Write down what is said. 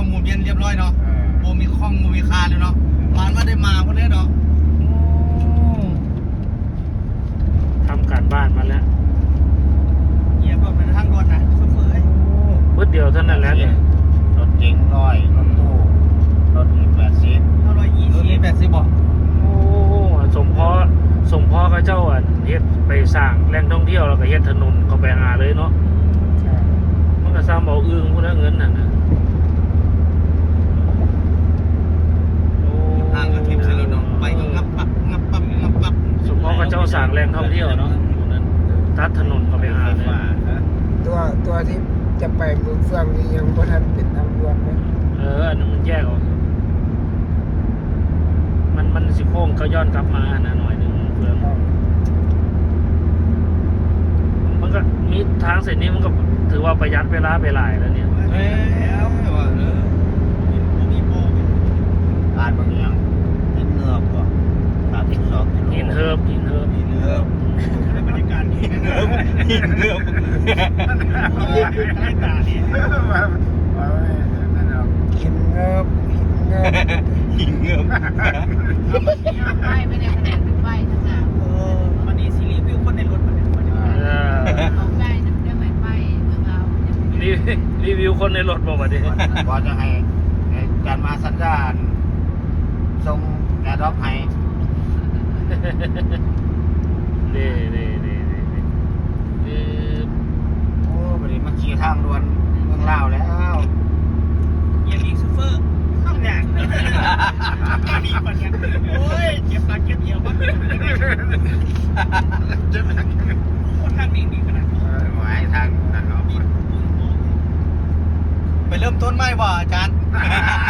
อมูลเย็นเรียบร้อยเนาะโบมีข้องมูมีคาเลยเนาะหวานว่าได้มาพวกนี้ยเนาะทำการบ้านมาแล้วเหยียบแบบเป็นทางรถนะเฟื่อยเพื่อเดียวเท่านั้นแหละเนี่ยรถเก๋งร้อยรถตู้รถมีแปดสิบรถอียี่แปดสิบบอกโอ้สมพอสมพอกับเจ้าอะเฮ็ดไปสร้างแหล่งท่องเที่ยวแล้วก็เฮ็ดถนนเขาไปหาเลยเนาะมันก็สร้างเบาอึ้งพวกนั้นเงินน่ะนะ เจ้าสร้างแหล่งท่องเที่ยวเนาะตรงนั้นตัดถนนเข้าไปหาเลยตัวตัวที่จะไปเมืองเฟืองนี่ยังบ่ทันเป็นทางด่วนเลยเอออันนั้นมันแยกออกมันมันสิโค้งก็ย้อนกลับมานะหน่อยหนึงเพื่อครับมันก็มีทางเส้นนี้มันก็ถือว่าประหยัดเวลาไปหลายแล้วเนี่ยเอ้วว่าเออมีโบอ่านบางอย่างหินเงือบก็สามสิบสองกิโลหินเฮิร์บหินเฮิร์บ หินเงือบบรรยากาศหินเงือบหินเงือบใกล้ตาเนี่ยหินเงิบหินเงิบหินเงือบไฟไม่ได้คะแนนเป็นไฟทั้งหนาเออวันนี้ซีรีส์วิวคนในรถมันเนี่ยเออเอาไฟน้ำได้ไหมไฟเมืองเรารีรีวิวคนในรถบอกว่าดิพอจะให้การมาสัญญาณส่งแอร์ดรอปให้เด้เด้เด้เออ โอ้วันนี้มาขี่ทางด่วนเมืองลาวแล้ว เยลีซูเฟอร์ต้องอย่างก็มีปัญญาโอ้ยเจ็บปากเจ็บเหี่ยวบ้าง คนทางนี้นี่ขนาดหมายทางนั้นเนาะไปเริ่มต้นใหม่บ่อาจารย์ล้างแค้นเลย